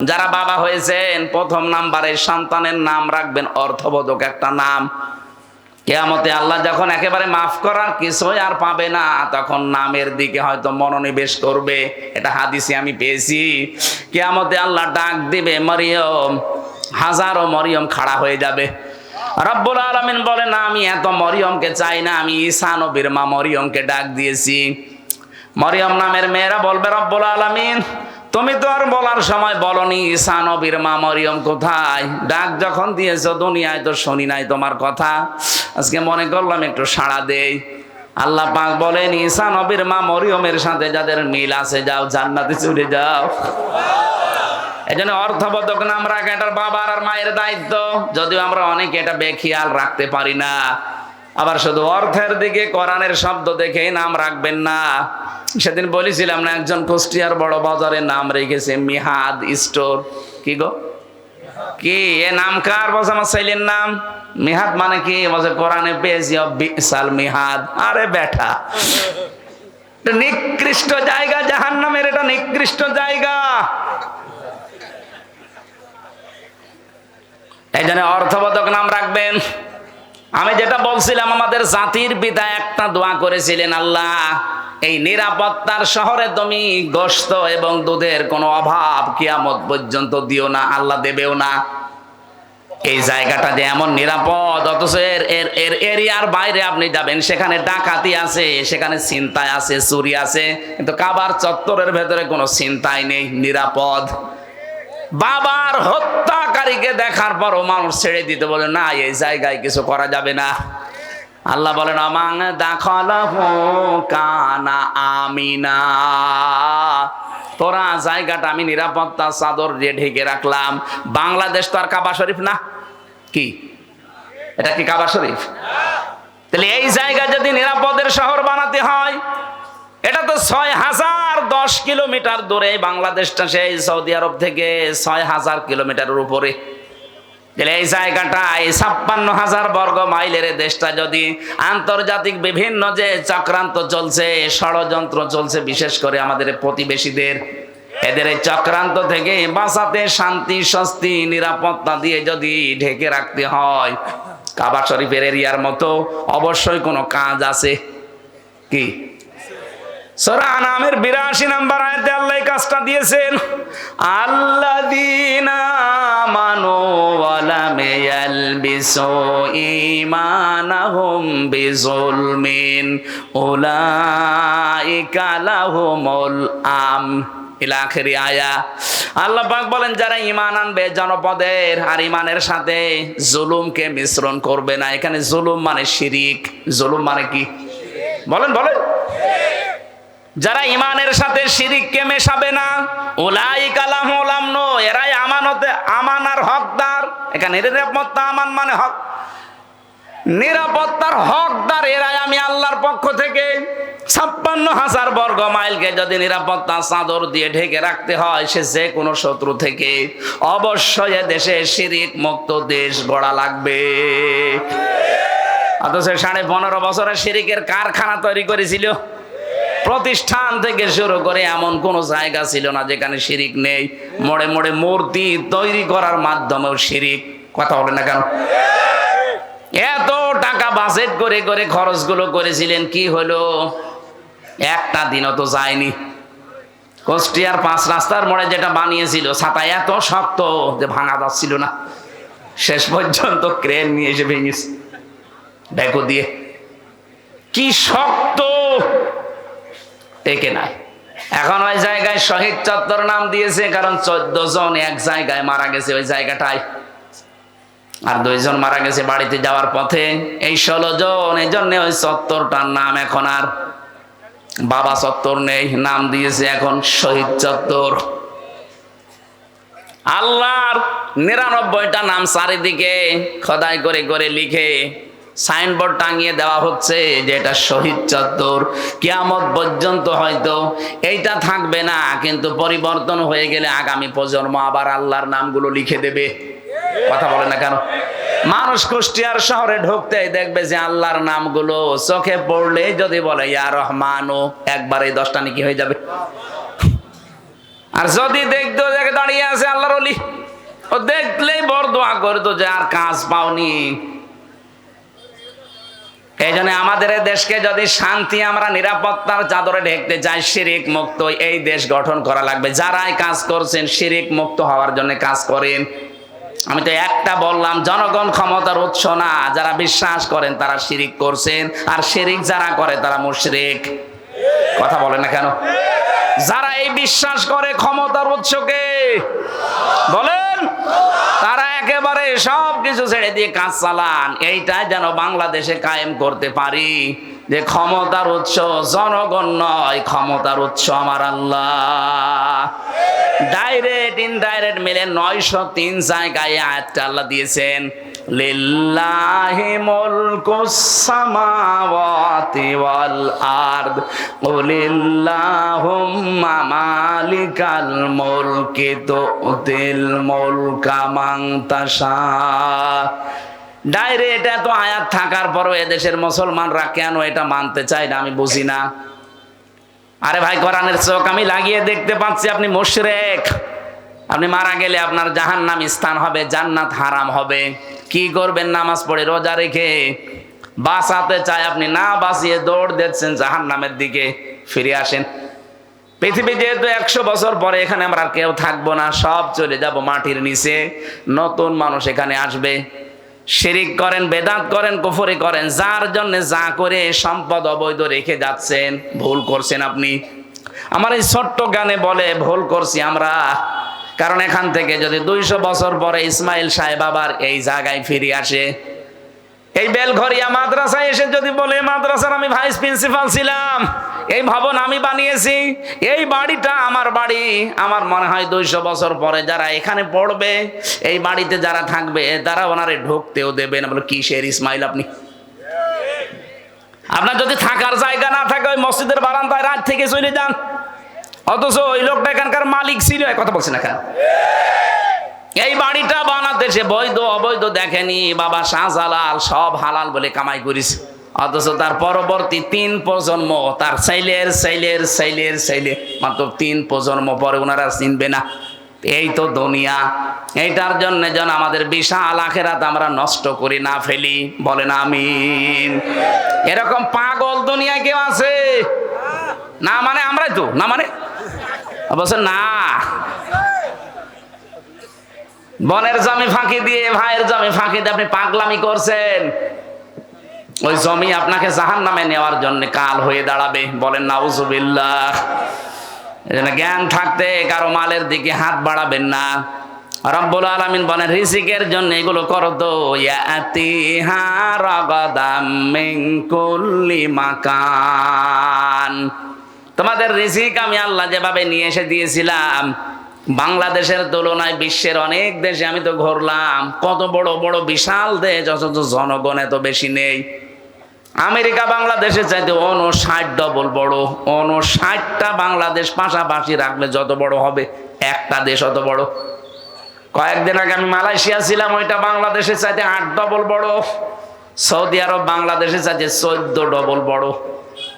যারা বাবা হয়েছেন, প্রথম নাম্বারে সন্তানের নাম রাখবেন, অর্থবোধক একটা নাম। কেয়ামতে আল্লাহ যখন একেবারে মাফ করার কিছুই আর পাবে না, তখন নামের দিকে হয়তো মনোনিবেশ করবে। এটা হাদিসে আমি পেয়েছি। কেয়ামতে আল্লাহ ডাক দিবে, মরিয়ম, হাজারো মরিয়ম খাড়া হয়ে যাবে। রব্বুল আলমিন বলে না আমি এত মরিয়মকে চাই না, আমি ঈসা নবীর মা মরিয়মকে ডাক দিয়েছি। মরিয়ম নামের মেয়েরা বলবে, রব্বুল আলমিন তুমি তো আর বলার সময় বলনি, ঈসা নবীর মা মরিয়ম কোথায়? ডাক যখন দিয়েছ, দুনিয়ায় তো শুনি নাই তোমার কথা। আজকে মনে করলাম একটু সাড়া দেই। আল্লাহ পাক বলেন, ঈসা নবীর মা মরিয়মের সাথে যাদের মিল আছে, যাও জান্নাতে চলে যাও। এই জন্য অর্থবোধক নাম রাখা, এটার বাবার আর মায়ের দায়িত্ব। যদিও আমরা অনেকে এটা বেখিয়াল রাখতে পারি না। আবার শুধু অর্থের দিকে কোরআনের শব্দ দেখেই নাম রাখবেন না। সেদিন বলেছিলাম না, একজন কুষ্টিয়ার বড় বাজারে নাম রেখেছে মিহাদ স্টোর। কি গো? কি? এ নাম কার বলছে আমার ছেলের নাম? মিহাদ মানে কি? বলছে কোরআনে পেয়েছি বিশাল মিহাদ। আরে বেটা নিকৃষ্ট জায়গা, জাহান্নামের এটা নিকৃষ্ট জায়গা। এই জন্য অর্থবোধক নাম রাখবেন। আমি যেটা বলছিলাম, আমাদের জাতির পিতা একটা দোয়া করেছিলেন, আল্লাহ এই নিরাপত্তার শহরে তুমি গোস্ত এবং দুধের কোনো অভাব কিয়ামত পর্যন্ত দিও না, আল্লাহ দেবেও না। এই জায়গাটা যে এমন নিরাপদ, অথচ এর এর এর এরিয়ার বাইরে আপনি যাবেন, সেখানে ডাকাতি আছে, সেখানে চিন্তায় আছে, চুরি আছে, কিন্তু কাবার চত্বরের ভেতরে কোনো চিন্তাই নেই, নিরাপদ। বাবার হত্যাকারীকে দেখার পরও মানুষ ছেড়ে দিতে বলে, না, এই জায়গায় কিছু করা যাবে না। আল্লাহ বলেন আমাং দাখল কানা আমিনা। তোরা জায়গাটা আমি নিরাপত্তা চাদর দিয়ে ঢেকে রাখলাম। বাংলাদেশ তো আর কাবা শরীফ না। কি? এটা কি কাবা শরীফ? তাহলে এই জায়গা যদি নিরাপদের শহর বানাতে হয়, এটা তো ছয় হাজার দশ কিলোমিটার দূরে বাংলাদেশটা, সেই সৌদি আরব থেকে ছয় হাজার কিলোমিটারের উপরে। তাহলে এই জায়গাটা এই ছাপ্পান্ন হাজার বর্গ মাইলের দেশটা যদি আন্তর্জাতিক বিভিন্ন যে চক্রান্ত চলছে, ষড়যন্ত্র চলছে, বিশেষ করে আমাদের প্রতিবেশীদের, এদের এই চক্রান্ত থেকে বাঁচাতে শান্তি, স্বস্তি, নিরাপত্তা দিয়ে যদি ঢেকে রাখতে হয়, কাবা শরীফের এরিয়ার মতো অবশ্যই কোনো কাজ আছে কি? সূরা আনামের 82 নাম্বার আয়াতে আল্লাহ কাজটা দিয়েছেন আমানু ওয়া লাম পাক বলেন, যারা ঈমান আনবে জনপদের আর ঈমানের সাথে জুলুমকে মিশ্রণ করবে না। এখানে জুলুম মানে শিরিক। জুলুম মানে কি? বলেন বলেন। যারা ইমানের সাথে শিরিককে মেশাবে না ওলাই কালাম ওলাম নো এরাই আমানতে আমানার হকদার, এখানে নিরাপত্তা আমান মানে হক। নিরাপত্তার হকদার এরাই আমি আল্লাহর পক্ষ থেকে ছাপ্পান্ন হাজার বর্গ মাইলকে যদি নিরাপত্তা চাদর দিয়ে ঢেকে রাখতে হয়, সে যে কোনো শত্রু থেকে অবশ্যই দেশে শিরিক মুক্ত দেশ গড়া লাগবে। অথচ সাড়ে পনেরো বছরের শিরিকের কারখানা তৈরি করেছিল। প্রতিষ্ঠান থেকে শুরু করে এমন কোন জায়গা ছিল না যেখানে শিরিক নেই। মোড়ে মোড়ে মূর্তি তৈরি করার মাধ্যমেও শিরিক। কথা বলে না কেন? এত টাকা বাজেট করে করে খরচগুলো করেছিলেন, কি হলো? একটা দিনও তো যায়নি। কুষ্টিয়ার পাঁচ রাস্তার মোড়ে যেটা বানিয়েছিল, ছাতা এত শক্ত যে ভাঙা যাচ্ছিল না। শেষ পর্যন্ত ক্রেন নিয়ে এসে ভেঙেছে। ব্যাগো দিয়ে। কি শক্ত টেকে নাই এখন ওই জায়গায় শহীদ চত্বর নাম দিয়েছে, কারণ চোদ্দ জন এক জায়গায় মারা গেছে ওই জায়গাটায়। আর দুইজন মারা গেছে বাড়িতে যাওয়ার পথে। এই ষোলো জন, এই জন্য ওই চত্বরটার নাম এখন আর বাবা চত্বর নেই, নাম দিয়েছে এখন শহীদ চত্বর। আল্লাহর নিরানব্বইটা নাম চারিদিকে খোদাই করে করে লিখে সাইনবোর্ড টাঙিয়ে দেওয়া হচ্ছে যে এটা শহীদ চত্বর। কিয়ামত পর্যন্ত হয়তো এইটা থাকবে না, কিন্তু পরিবর্তন হয়ে গেলে আগামী প্রজন্ম আবার আল্লাহর নামগুলো লিখে দেবে। কথা বলে না কেন? মানুষ কুষ্টিয়ার শহরে ঢুকতে দেখবে যে আল্লাহর নামগুলো চোখে পড়লে যদি বলে, ইয়া রহমানও একবার এই দশটা নাকি হয়ে যাবে। আর যদি দেখতো দেখে দাঁড়িয়ে আছে আল্লাহর অলি ও দেখলেই বড় দোয়া করতো যে আর কাজ পাওনি। এই জন্য আমাদের দেশকে যদি শান্তি আমরা নিরাপত্তার চাদরে ঢেকতে চাই, শিরিক মুক্ত এই দেশ গঠন করা লাগবে। যারাই কাজ করছেন, শিরিক মুক্ত হওয়ার জন্য কাজ করেন। আমি তো একটা বললাম, জনগণ ক্ষমতার উৎস না। যারা বিশ্বাস করেন, তারা শিরিক করছেন। আর শিরিক যারা করে, তারা মুশরিক। কথা বলে না কেন? যারা এই বিশ্বাস করে, ক্ষমতার উৎসকে বলেন। একেবারে সব কিছু ছেড়ে দিয়ে কাজ চালান। এইটাই যেন বাংলাদেশে কায়েম করতে পারি। যে ক্ষমতার উৎস জনগণ নয়, ক্ষমতার উৎস আমার আল্লাহ। ডাইরেক্ট ইনডাইরেক্ট মিলে নয়শো তিন জায়গায় আয়াতটা আল্লাহ দিয়েছেন। লিল্লাহি মুলকুস সামাওয়াতি ওয়াল আরদ কুলিল্লাহুম্মা মালিকাল মুলকি তুতিল মুলকা মান তাশা। ডাইরেক্ট এত আয়াত থাকার পরও এদেশের মুসলমানরা কেন এটা মানতে চায় না, আমি বুঝি না। আরে ভাই, কোরআনের চোখ আমি লাগিয়ে দেখতে পাচ্ছি, আপনি মুশরেক। আপনি মারা গেলে আপনার জাহান্নাম স্থান হবে, জান্নাত হারাম হবে। কি করবেন? নামাজ পড়ে রোজা রেখে বাঁচাতে চায় আপনি, না বাঁচিয়ে দৌড় দিচ্ছেন জাহান্নামের দিকে ফিরে আসেন। পৃথিবী যেহেতু একশো বছর পরে, এখানে আমরা কেউ থাকব না, সব চলে যাব মাটির নিচে। নতুন মানুষ এখানে আসবে। শিরিক করেন, বেদাত করেন, কুফরি করেন, যার জন্য যা করে সম্পদ অবৈধ রেখে যাচ্ছেন, ভুল করছেন আপনি। আমার এই ছোট্ট গানে বলে, ভুল করছি আমরা। কারণ এখান থেকে যদি দুইশো বছর পরে ইসমাইল সাহেব আবার এই জায়গায় ফিরে আসে, এই বেলঘরিয়া মাদ্রাসায় এসে যদি বলে, মাদ্রাসার আমি ভাইস প্রিন্সিপাল ছিলাম, এই ভবন আমি বানিয়েছি, এই বাড়িটা আমার বাড়ি, আমার মনে হয় দুইশো বছর পরে যারা এখানে পড়বে, এই বাড়িতে যারা থাকবে, তারা ওনারে ঢুকতেও দেবে না। বলে, কিসের ইসমাইল আপনি? আপনার যদি থাকার জায়গা না থাকে, ওই মসজিদের বারান্দায় রাত থেকে চলে যান। অথচ ওই লোকটা এখানকার মালিক ছিল কথা বলছেন এখানে এই বাড়িটা বানাতে সে বৈধ, অবৈধ দেখেনি, বাবা শাহজালাল সব হালাল বলে কামাই করিস অথচ তার পরবর্তী তিন প্রজন্ম, তার সাইলের সাইলের সাইলের সাইলে মাত্র তিন প্রজন্ম পরে ওনারা চিনবে না। এই তো দুনিয়া। এইটার জন্য যেন আমাদের বিশাল আখেরাত আমরা নষ্ট করি না ফেলি। বলেন আমিন। এরকম পাগল দুনিয়ায় কেউ আছে? না মানে আমরাই তো, না মানে? না। বনের জমি ফাঁকি দিয়ে, ভাইয়ের জমি ফাঁকি দিয়ে আপনি পাগলামি করছেন। ওই জমি আপনাকে জাহান নামে নেওয়ার জন্য কাল হয়ে দাঁড়াবে। বলেন, নাউজুবিল্লাহ। জ্ঞান থাকতে কারও মালের দিকে হাত বাড়াবেন না। রব্বুল আলামিন বলেন, রিজিকের জন্য এগুলো করো তো। ইয়াতিহা রাগাদাম মিন কুল্লি মাকান। তোমাদের রিজিক আমি আল্লাহ যেভাবে নিয়ে এসে দিয়েছিলাম। বাংলাদেশের তুলনায় বিশ্বের অনেক দেশে আমি তো ঘুরলাম। কত বড় বড় বিশাল দেশ, অথচ জনগণ এত বেশি নেই। আমেরিকা বাংলাদেশের চাইতে অন ষাট ডবল বড়। অন ষাটটা বাংলাদেশ পাশাপাশি রাখলে যত বড় হবে, একটা দেশ অত বড়। কয়েকদিন আগে আমি মালয়েশিয়া ছিলাম, ওইটা বাংলাদেশের চাইতে আট ডবল বড়। সৌদি আরব বাংলাদেশের চাইতে চোদ্দ ডবল বড়।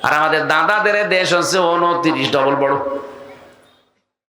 আর আমাদের দাদাদের দেশ হচ্ছে উনত্রিশ ডবল বড়।